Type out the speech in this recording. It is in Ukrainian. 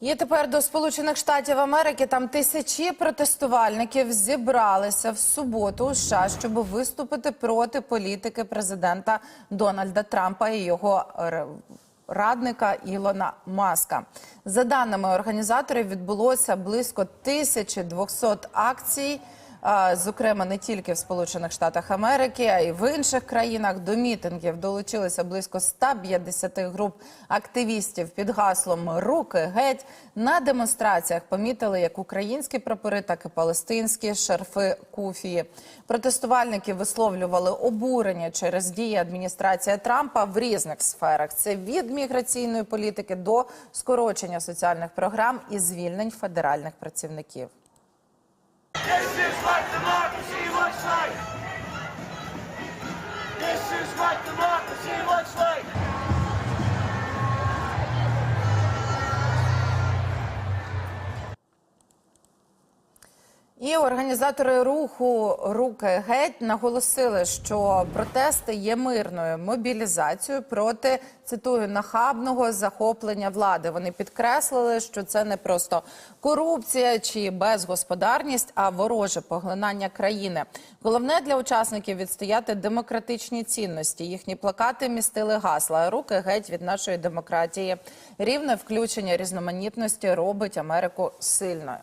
І тепер до Сполучених Штатів Америки там тисячі протестувальників зібралися в суботу у США, щоб виступити проти політики президента Дональда Трампа і його р- радника Ілона Маска. За даними організаторів, відбулося близько 1200 акцій. Зокрема, не тільки в Сполучених Штатах Америки, а й в інших країнах до мітингів долучилися близько 150 груп активістів під гаслом Руки геть на демонстраціях помітили як українські прапори, так і палестинські шарфи куфії. Протестувальники висловлювали обурення через дії адміністрації Трампа в різних сферах. Це від міграційної політики до скорочення соціальних програм і звільнень федеральних працівників. like the І організатори руху Руки геть наголосили, що протести є мирною мобілізацією проти цитую нахабного захоплення влади. Вони підкреслили, що це не просто корупція чи безгосподарність, а вороже поглинання країни. Головне для учасників відстояти демократичні цінності. Їхні плакати містили гасла Руки геть від нашої демократії. Рівне включення різноманітності робить Америку сильною.